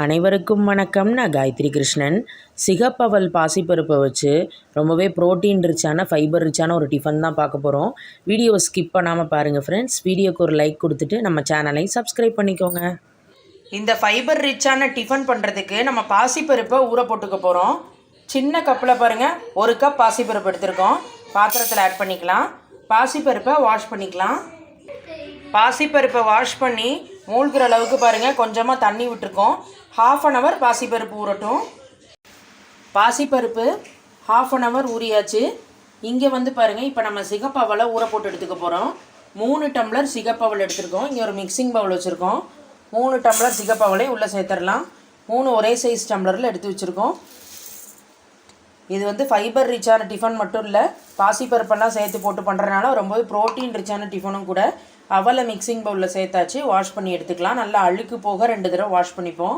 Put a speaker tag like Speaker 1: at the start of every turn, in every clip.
Speaker 1: அனைவருக்கும் வணக்கம். நான் காயத்ரி கிருஷ்ணன். சிகப்பவல் பாசிப்பருப்பை வச்சு ரொம்பவே ப்ரோட்டீன் ரிச்சான ஃபைபர் ரிச்சான ஒரு டிஃபன் தான் பார்க்க போகிறோம் வீடியோவை ஸ்கிப் பண்ணாமல் பாருங்கள் ஃப்ரெண்ட்ஸ் வீடியோக்கு ஒரு லைக் கொடுத்துட்டு நம்ம சேனலை சப்ஸ்கிரைப் பண்ணிக்கோங்க.
Speaker 2: இந்த ஃபைபர் ரிச்சான டிஃபன் பண்ணுறதுக்கு நம்ம பாசிப்பருப்பை ஊற போட்டுக்க போகிறோம் சின்ன கப்பில் பாருங்கள் ஒரு கப் பாசிப்பருப்பு எடுத்திருக்கோம். பாத்திரத்தில் ஆட் பண்ணிக்கலாம். பாசிப்பருப்பை வாஷ் பண்ணிக்கலாம். பாசிப்பருப்பை வாஷ் பண்ணி மூழ்கிற அளவுக்கு பாருங்கள் கொஞ்சமாக தண்ணி விட்டுருக்கோம். ஹாஃப் அன் ஹவர் பாசிப்பருப்பு ஊறட்டும். பாசிப்பருப்பு ஹாஃப் அன் ஹவர் ஊறியாச்சு. இங்கே வந்து பாருங்கள் இப்போ நம்ம சிகப்பவலை ஊற போட்டு எடுத்துக்க போகிறோம் மூணு டம்ளர் சிகப்பவல் எடுத்துருக்கோம். இங்கே ஒரு மிக்சிங் பவுல் வச்சுருக்கோம். மூணு டம்ளர் சிகப்பவலை உள்ளே சேர்த்துடலாம். மூணு ஒரே சைஸ் டம்ளரில் எடுத்து வச்சுருக்கோம். இது வந்து ஃபைபர் ரிச்சான டிஃபன் மட்டும் இல்லை பாசிப்பருப்பெல்லாம் சேர்த்து போட்டு பண்ணுறதுனால ரொம்பவே ப்ரோட்டீன் ரிச்சான டிஃபனும் கூட அவலை மிக்சிங் பவுலில் சேர்த்தாச்சு வாஷ் பண்ணி எடுத்துக்கலாம். நல்லா அழுக்கு போக ரெண்டு தடவை வாஷ் பண்ணிப்போம்.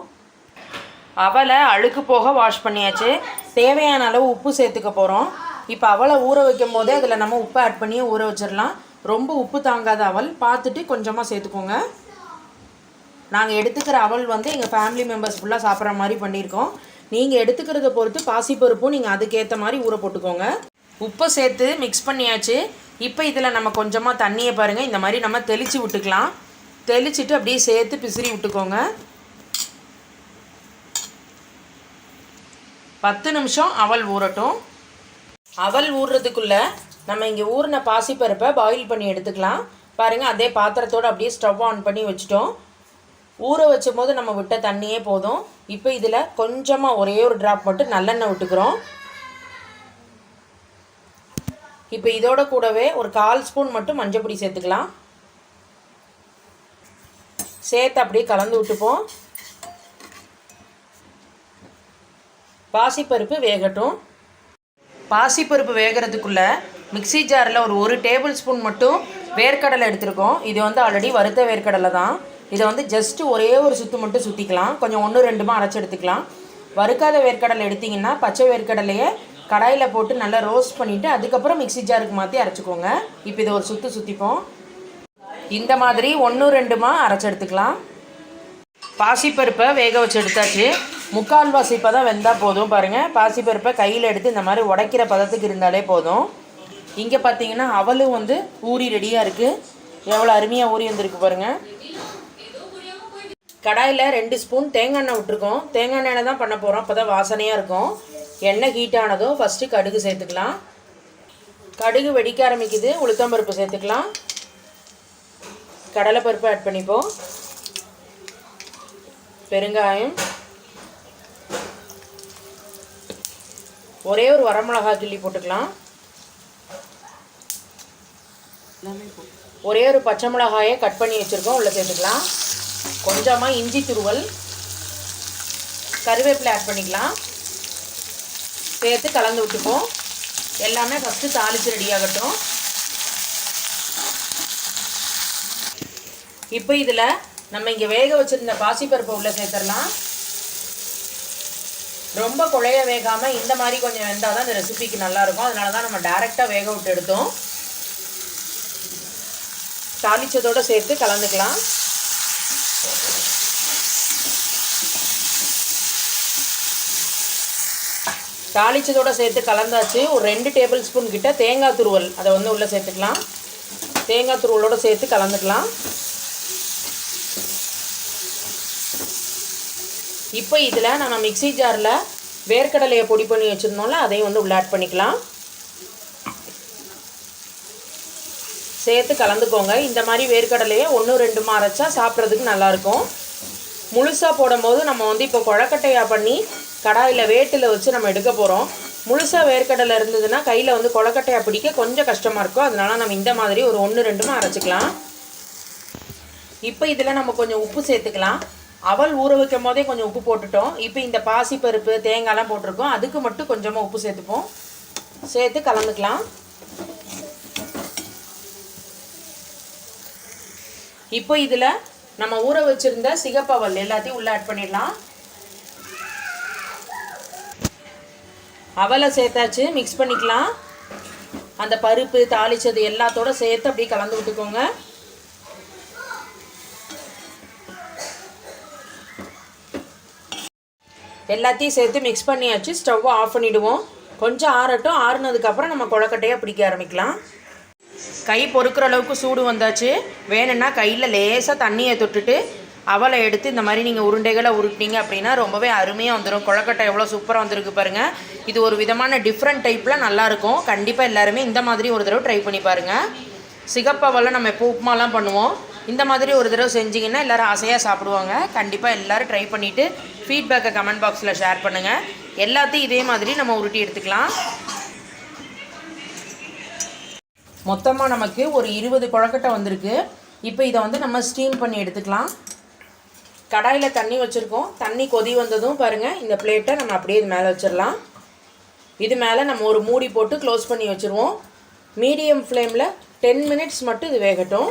Speaker 2: அவலை அழுக்கு போக வாஷ் பண்ணியாச்சு. தேவையான அளவு உப்பு சேர்த்துக்க போகிறோம் இப்போ அவலை ஊற வைக்கும் போதே அதில் நம்ம உப்பு ஆட் பண்ணி ஊற வச்சிடலாம். ரொம்ப உப்பு தாங்காத அவல் பார்த்துட்டு கொஞ்சமாக சேர்த்துக்கோங்க. நாங்கள் எடுத்துக்கிற அவல் வந்து எங்கள் ஃபேமிலி மெம்பர்ஸ் ஃபுல்லாக சாப்பிட்ற மாதிரி பண்ணியிருக்கோம். நீங்கள் எடுத்துக்கிறத பொறுத்து பாசிப்பருப்பும் நீங்கள் அதுக்கேற்ற மாதிரி ஊற போட்டுக்கோங்க. உப்பை சேர்த்து மிக்ஸ் பண்ணியாச்சு. இப்போ இதில் நம்ம கொஞ்சமாக தண்ணியை பாருங்கள் இந்த மாதிரி நம்ம தெளித்து விட்டுக்கலாம். தெளிச்சுட்டு அப்படியே சேர்த்து பிசிறி விட்டுக்கோங்க. பத்து நிமிஷம் அவல் ஊறட்டும். அவல் ஊறுறதுக்குள்ளே நம்ம இங்கே ஊறின பாசிப்பருப்பை பாயில் பண்ணி எடுத்துக்கலாம். பாருங்கள் அதே பாத்திரத்தோடு அப்படியே ஸ்டவ் ஆன் பண்ணி வச்சுட்டோம். ஊற வச்சும் போது நம்ம விட்ட தண்ணியே போதும். இப்போ இதில் கொஞ்சமாக ஒரே ஒரு ட்ராப் மட்டும் நல்லெண்ணெய் விட்டுக்கிறோம். இப்போ இதோட கூடவே ஒரு கால் ஸ்பூன் மட்டும் மஞ்சள் பொடி சேர்த்துக்கலாம். சேர்த்து அப்படியே கலந்து விட்டுப்போம். பாசிப்பருப்பு வேகட்டும். பாசிப்பருப்பு வேகிறதுக்குள்ளே மிக்ஸி ஜாரில் ஒரு ஒரு டேபிள் ஸ்பூன் மட்டும் வேர்க்கடலை எடுத்திருக்கோம். இது வந்து ஆல்ரெடி வறுத்த வேர்க்கடலை தான் இதை வந்து ஜஸ்ட்டு ஒரே ஒரு சுற்று மட்டும் சுற்றிக்கலாம் கொஞ்சம் ஒன்று ரெண்டுமா அரைச்சி எடுத்துக்கலாம். வறுக்காத வேர்க்கடலை எடுத்திங்கன்னா பச்சை வேர்க்கடலையை கடாயில் போட்டு நல்லா ரோஸ்ட் பண்ணிவிட்டு அதுக்கப்புறம் மிக்ஸி ஜாருக்கு மாற்றி அரைச்சிக்கோங்க. இப்போ இதை ஒரு சுற்று சுற்றிப்போம் இந்த மாதிரி ஒன்று ரெண்டுமா அரைச்சி எடுத்துக்கலாம். பாசிப்பருப்பை வேக வச்சு எடுத்தாச்சு. முக்கால்வாசி தான் வெந்தால் போதும் பாருங்கள் பாசிப்பருப்பை கையில் எடுத்து இந்த மாதிரி உடைக்கிற பதத்துக்கு இருந்தாலே போதும். இங்கே பார்த்தீங்கன்னா அவலும் வந்து ஊறி ரெடியாக இருக்குது எவ்வளோ அருமையாக ஊறி வந்திருக்கு பாருங்கள் கடாயில் ரெண்டு ஸ்பூன் தேங்காய் எண்ணெய் விட்டுருக்கோம். தேங்காய் எண்ணெயில் தான் பண்ண போகிறோம் அப்போ தான் வாசனையாக இருக்கும். எண்ணெய் ஹீட் ஆனதும் ஃபஸ்ட்டு கடுகு சேர்த்துக்கலாம். கடுகு வெடிக்க ஆரம்பிக்குது. உளுத்தம்பருப்பு சேர்த்துக்கலாம். கடலைப்பருப்பு ஆட் பண்ணிப்போம். பெருங்காயம். ஒரே ஒரு வரமிளகா கிள்ளி போட்டுக்கலாம். ஒரே ஒரு பச்சை மிளகாயை கட் பண்ணி வச்சுருக்கோம். உள்ளே சேர்த்துக்கலாம். கொஞ்சமாக இஞ்சி துருவல் கருவேப்பிலை ஆட் பண்ணிக்கலாம். சேர்த்து கலந்து விட்டுப்போம். எல்லாமே ஃபஸ்ட்டு தாளித்து ரெடியாகட்டும் இப்போ இதில் நம்ம இங்கே வேக வச்சுருந்த பாசிப்பருப்பை உள்ளே சேர்த்துடலாம். ரொம்ப குழைய வேகாமல் இந்த மாதிரி கொஞ்சம் வெந்தால் தான் இந்த ரெசிபிக்கு நல்லாயிருக்கும் அதனால தான் நம்ம டேரெக்டாக வேக விட்டு எடுத்தோம். தாளித்ததோடு சேர்த்து கலந்துக்கலாம். தாளிச்சதோடு சேர்த்து கலந்தாச்சு. ஒரு ரெண்டு டேபிள் ஸ்பூன் கிட்ட தேங்காய் துருவல். அதை வந்து உள்ளே சேர்த்துக்கலாம். தேங்காய் துருவலோடு சேர்த்து கலந்துக்கலாம். இப்போ இதில் நம்ம மிக்ஸி ஜாரில் வேர்க்கடலையை பொடி பண்ணி வச்சுருந்தோம்ல அதையும் வந்து உள்ள ஆட் பண்ணிக்கலாம். சேர்த்து கலந்துக்கோங்க. இந்த மாதிரி வேர்க்கடலையை ஒன்று ரெண்டுமா அரைச்சா சாப்பிட்றதுக்கு நல்லாயிருக்கும் முழுசாக போடும்போது நம்ம வந்து இப்போ குழக்கட்டையாக பண்ணி கடாயில் வேட்டில் வச்சு நம்ம எடுக்க போகிறோம் முழுசாக வேர்க்கடலை இருந்ததுன்னா கையில் வந்து கொலக்கட்டையாக பிடிக்க கொஞ்சம் கஷ்டமாக இருக்கும். அதனால நம்ம இந்த மாதிரி ஒரு ஒன்று ரெண்டுமா அரைச்சிக்கலாம். இப்போ இதில் நம்ம கொஞ்சம் உப்பு சேர்த்துக்கலாம். அவல் ஊற வைக்கும் போதே கொஞ்சம் உப்பு போட்டுட்டோம். இப்போ இந்த பாசி பருப்பு தேங்காய்லாம் போட்டிருக்கோம். அதுக்கு மட்டும் கொஞ்சமாக உப்பு சேர்த்துப்போம். சேர்த்து கலந்துக்கலாம். இப்போ இதில் நம்ம ஊற வச்சுருந்த சிகப்பவல் எல்லாத்தையும் உள்ளே ஆட் பண்ணிடலாம். அவலை சேர்த்தாச்சு மிக்ஸ் பண்ணிக்கலாம். அந்த பருப்பு தாளிச்சது எல்லாத்தோட சேர்த்து அப்படியே கலந்து விட்டுக்கோங்க. எல்லாத்தையும் சேர்த்து மிக்ஸ் பண்ணியாச்சு ஸ்டவ்வை ஆஃப் பண்ணிவிடுவோம் கொஞ்சம் ஆறட்டும் ஆறுனதுக்கப்புறம் நம்ம கொழக்கட்டையாக பிடிக்க ஆரம்பிக்கலாம். கை பொறுக்கிற அளவுக்கு சூடு வந்தாச்சு. வேணும்னா கையில் லேசாக தண்ணியை தொட்டுட்டு அவளை எடுத்து இந்த மாதிரி நீங்கள் உருண்டைகளை உருட்டினீங்க அப்படின்னா ரொம்பவே அருமையாக வந்துடும் கொழக்கட்டை எவ்வளோ சூப்பராக வந்திருக்கு பாருங்கள் இது ஒரு விதமான டிஃப்ரெண்ட் டைப்பில் நல்லாயிருக்கும் கண்டிப்பாக எல்லாருமே இந்த மாதிரி ஒரு தடவை ட்ரை பண்ணி பாருங்கள் சிகப்பவலை நம்ம எப்போ உப்புமாலாம் பண்ணுவோம். இந்த மாதிரி ஒரு தடவை செஞ்சிங்கன்னா எல்லோரும் ஆசையாக சாப்பிடுவாங்க. கண்டிப்பாக எல்லோரும் ட்ரை பண்ணிவிட்டு ஃபீட்பேக்கை கமெண்ட் பாக்ஸில் ஷேர் பண்ணுங்கள் எல்லாத்தையும் இதே மாதிரி நம்ம உருட்டி எடுத்துக்கலாம். மொத்தமாக நமக்கு ஒரு இருபது கொழக்கட்டை வந்திருக்கு. இப்போ இதை வந்து நம்ம ஸ்டீம் பண்ணி எடுத்துக்கலாம். கடாயில் தண்ணி வச்சுருக்கோம். தண்ணி கொதி வந்ததும் பாருங்கள் இந்த பிளேட்டை நம்ம அப்படியே இது மேலே வச்சிடலாம். இது மேலே நம்ம ஒரு மூடி போட்டு க்ளோஸ் பண்ணி வச்சுருவோம். மீடியம் ஃப்ளேமில் டென் மினிட்ஸ் மட்டும் இது வேகட்டும்.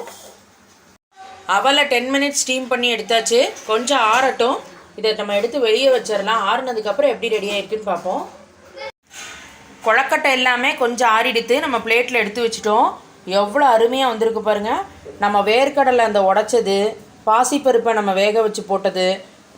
Speaker 2: அவலை டென் மினிட்ஸ் ஸ்டீம் பண்ணி எடுத்தாச்சு. கொஞ்சம் ஆறட்டும். இதை நம்ம எடுத்து வெளியே வச்சிடலாம். ஆறுனதுக்கப்புறம் எப்படி ரெடி இருக்குதுன்னு பார்ப்போம். கொழக்கட்டை எல்லாமே கொஞ்சம் ஆறிடுத்து நம்ம பிளேட்டில் எடுத்து வச்சிட்டோம். எவ்வளோ அருமையாக வந்திருக்கு பாருங்கள் நம்ம வேர்க்கடலை அந்த உடச்சது பாசிப்பருப்பை நம்ம வேக வச்சு போட்டது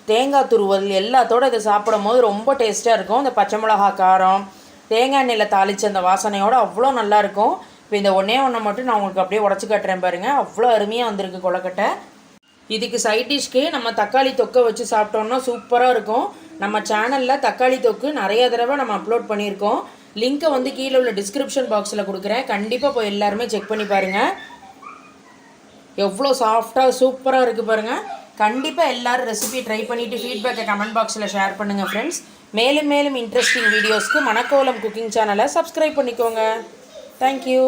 Speaker 2: தேங்காய் துருவல் எல்லாத்தோட இதை சாப்பிடும் போது ரொம்ப டேஸ்ட்டாக இருக்கும். இந்த பச்சை மிளகா காரம் தேங்காய் எண்ணெயில் தாளித்த அந்த வாசனையோடு அவ்வளோ நல்லாயிருக்கும் இப்போ இந்த ஒன்றே ஒன்றை மட்டும் நான் உங்களுக்கு அப்படியே உடச்சி காட்டுறேன் பாருங்கள் அவ்வளோ அருமையாக வந்திருக்கு கொலக்கட்டை இதுக்கு சைட் டிஷ்க்கு நம்ம தக்காளி தொக்கை வச்சு சாப்பிட்டோம்னா சூப்பராக இருக்கும். நம்ம சேனலில் தக்காளி தொக்கு நிறைய தடவை நம்ம அப்லோட் பண்ணியிருக்கோம். லிங்க்கை வந்து கீழே உள்ள டிஸ்கிரிப்ஷன் பாக்ஸில் கொடுக்குறேன். கண்டிப்பாக போய் எல்லாருமே செக் பண்ணி பாருங்கள் எவ்வளோ சாஃப்டாக சூப்பராக இருக்குது பாருங்கள் கண்டிப்பாக எல்லாரும் ரெசிபி ட்ரை பண்ணிவிட்டு ஃபீட்பேக்கை கமெண்ட் பாக்ஸில் ஷேர் பண்ணுங்கள் ஃப்ரெண்ட்ஸ் மேலும் மேலும் இன்ட்ரெஸ்டிங் வீடியோஸ்க்கு மணக்கோலம் குக்கிங் சேனலை சப்ஸ்கிரைப் பண்ணிக்கோங்க. Thank you